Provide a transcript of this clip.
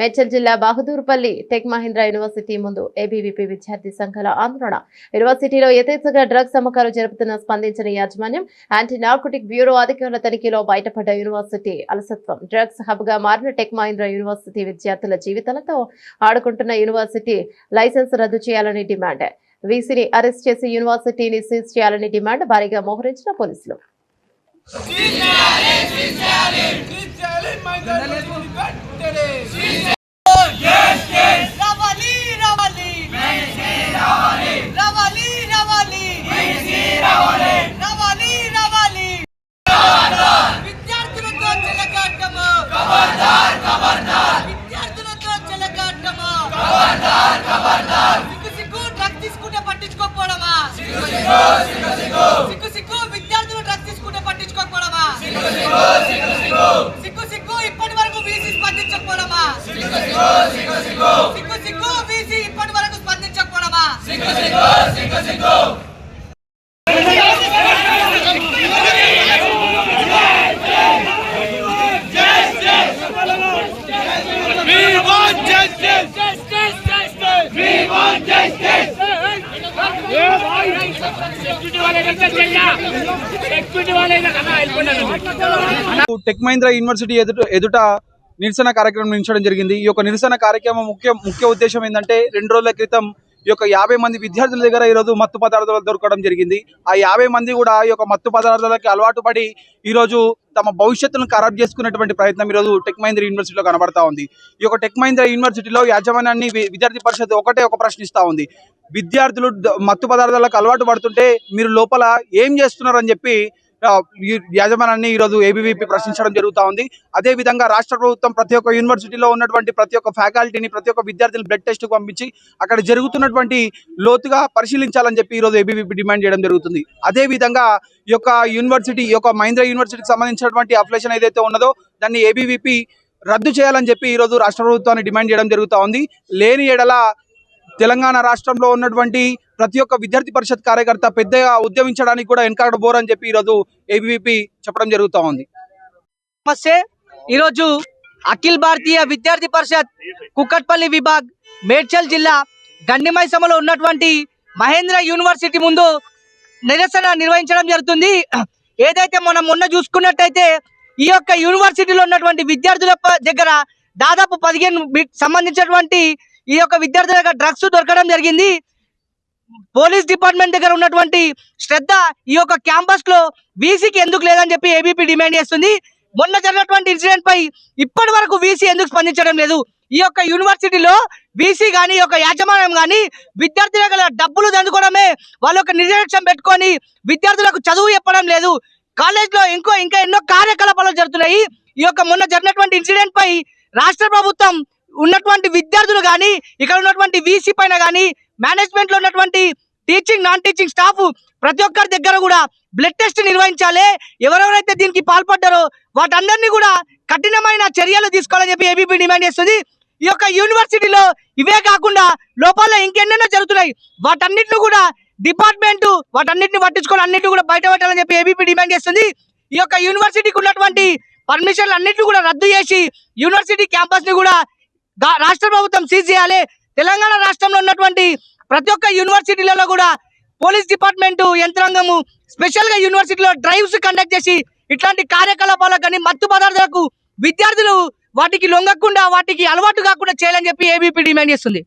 మేడ్చల్ జిల్లా Bahadurpally tech Mahindra university ముందు ABVP విద్యార్థి సంఘాల ఆందోళన యూనివర్సిటీలో యథేచ్ఛగా డ్రగ్స్ అమ్మకాలు జరుపుతున్న స్పందించిన యాజమాన్యం యాంటీ నార్కోటిక్ బ్యూరో అధికారుల తనిఖీలో బయటపడ్డ యూనివర్సిటీ అలసత్వం డ్రగ్స్ హబ్గా మారిన టెక్ మహీంద్రా యూనివర్సిటీ విద్యార్థుల జీవితాలతో ఆడుకుంటున్న యూనివర్సిటీ లైసెన్స్ రద్దు చేయాలని డిమాండ్ వీసీని అరెస్ట్ చేసి యూనివర్సిటీని సీజ్ చేయాలని డిమాండ్ భారీగా మోహరించిన పోలీసులు ってね టెక్ మహీంద్రా యూనివర్సిటీ ఎదుట ఎదుట నిరసన కార్యక్రమం నిర్వహించడం జరిగింది. ఈ యొక్క నిరసన కార్యక్రమం ముఖ్య ముఖ్య ఉద్దేశం ఏంటంటే రెండు రోజుల క్రితం ఈ యొక్క యాభై మంది విద్యార్థుల దగ్గర ఈరోజు మత్తు పదార్థాలు దొరకడం జరిగింది. ఆ యాభై మంది కూడా ఈ యొక్క మత్తు పదార్థాలకి అలవాటు పడి ఈరోజు తమ భవిష్యత్తును ఖరాబ్ చేసుకునేటువంటి ప్రయత్నం ఈరోజు టెక్ మహీంద్రా యూనివర్సిటీలో కనబడతా ఉంది. ఈ యొక్క టెక్ మహీంద్రా యూనివర్సిటీలో యాజమాన్యాన్ని విద్యార్థి పరిషత్ ఒకటే ఒక ప్రశ్నిస్తా ఉంది. విద్యార్థులు మత్తు పదార్థాలకు అలవాటు పడుతుంటే మీరు లోపల ఏం చేస్తున్నారని చెప్పి యాజమాన్యాన్ని ఈరోజు ఏబీవీపీ ప్రశ్నించడం జరుగుతూ ఉంది. అదే విధంగా రాష్ట్ర ప్రభుత్వం ప్రతి ఒక్క యూనివర్సిటీలో ఉన్నటువంటి ప్రతి ఒక్క ఫ్యాకల్టీని ప్రతి ఒక్క విద్యార్థులు బ్లడ్ టెస్ట్ పంపించి అక్కడ జరుగుతున్నటువంటి లోతుగా పరిశీలించాలని చెప్పి ఈరోజు ఏబీవీపీ డిమాండ్ చేయడం జరుగుతుంది. అదే విధంగా ఈ యొక్క యూనివర్సిటీ ఈ యొక్క మహేంద్ర యూనివర్సిటీకి సంబంధించినటువంటి అప్లికేషన్ ఏదైతే ఉన్నదో దాన్ని ఏబీవీపీ రద్దు చేయాలని చెప్పి ఈరోజు రాష్ట్ర ప్రభుత్వాన్ని డిమాండ్ చేయడం జరుగుతూ ఉంది. లేని ఎడల తెలంగాణ రాష్ట్రంలో ఉన్నటువంటి ప్రతి ఒక్క విద్యార్థి పరిషత్ కార్యకర్త పెద్దగా ఉద్యమించడానికి కూడా వెనకాడబోరని చెప్పి ఈరోజు ఏబీవీపీ చెప్పడం జరుగుతూ ఉంది. నమస్తే. ఈరోజు అఖిల్ భారతీయ విద్యార్థి పరిషత్ కుక్కట్పల్లి విభాగ్ మేడ్చల్ జిల్లా గండిమైసమలో ఉన్నటువంటి మహేంద్ర యూనివర్సిటీ ముందు నిరసన నిర్వహించడం జరుగుతుంది. ఏదైతే మనం మొన్న చూసుకున్నట్టయితే ఈ యొక్క యూనివర్సిటీలో ఉన్నటువంటి విద్యార్థుల దగ్గర దాదాపు పదిహేను సంబంధించినటువంటి ఈ యొక్క విద్యార్థుల దగ్గర డ్రగ్స్ దొరకడం జరిగింది. పోలీస్ డిపార్ట్మెంట్ దగ్గర ఉన్నటువంటి శ్రద్ధ ఈ యొక్క క్యాంపస్లో వీసీకి ఎందుకు లేదని చెప్పి ఏబీపీ డిమాండ్ చేస్తుంది. మొన్న జరిగినటువంటి ఇన్సిడెంట్ పై ఇప్పటి వరకు వీసీ ఎందుకు స్పందించడం లేదు. ఈ యొక్క యూనివర్సిటీలో వీసీ గాని ఈ యొక్క యాజమాన్యం గాని విద్యార్థుల గల డబ్బులు దండుకోవడమే వాళ్ళ యొక్క నిర్లక్ష్యం పెట్టుకొని విద్యార్థులకు చదువు చెప్పడం లేదు. కాలేజ్లో ఇంకో ఇంకా ఎన్నో కార్యకలాపాలు జరుగుతున్నాయి. ఈ యొక్క మొన్న జరిగినటువంటి ఇన్సిడెంట్ పై రాష్ట్ర ప్రభుత్వం ఉన్నటువంటి విద్యార్థులు కానీ ఇక్కడ ఉన్నటువంటి వీసీ పైన కానీ మేనేజ్మెంట్లో ఉన్నటువంటి టీచింగ్ నాన్ టీచింగ్ స్టాఫ్ ప్రతి ఒక్కరి దగ్గర కూడా బ్లడ్ టెస్ట్ నిర్వహించాలి. ఎవరెవరైతే దీనికి పాల్పడ్డారో వాటందరినీ కూడా కఠినమైన చర్యలు తీసుకోవాలని చెప్పి ఏబీపీ డిమాండ్ చేస్తుంది. ఈ యొక్క యూనివర్సిటీలో ఇవే కాకుండా లోపల ఇంకెన్నెన్నో జరుగుతున్నాయి. వాటన్నిటిని కూడా డిపార్ట్మెంట్ వాటన్నిటిని పట్టించుకొని అన్నిటిని కూడా బయట పెట్టాలని చెప్పి ఏబీపీ డిమాండ్ చేస్తుంది. ఈ యొక్క యూనివర్సిటీకి ఉన్నటువంటి పర్మిషన్లు అన్నిటిని కూడా రద్దు చేసి యూనివర్సిటీ క్యాంపస్ని కూడా రాష్ట్ర ప్రభుత్వం సీజ్ చేయాలి. తెలంగాణ రాష్ట్రంలో ఉన్నటువంటి ప్రతి ఒక్క యూనివర్సిటీలలో కూడా పోలీస్ డిపార్ట్మెంట్ యంత్రాంగము స్పెషల్గా యూనివర్సిటీలో డ్రైవ్స్ కండక్ట్ చేసి ఇట్లాంటి కార్యకలాపాలకు కానీ మత్తు పదార్థాలకు విద్యార్థులు వాటికి లొంగకుండా వాటికి అలవాటు కాకుండా చేయాలని చెప్పి ఏబీపీ డిమాండ్ చేస్తుంది.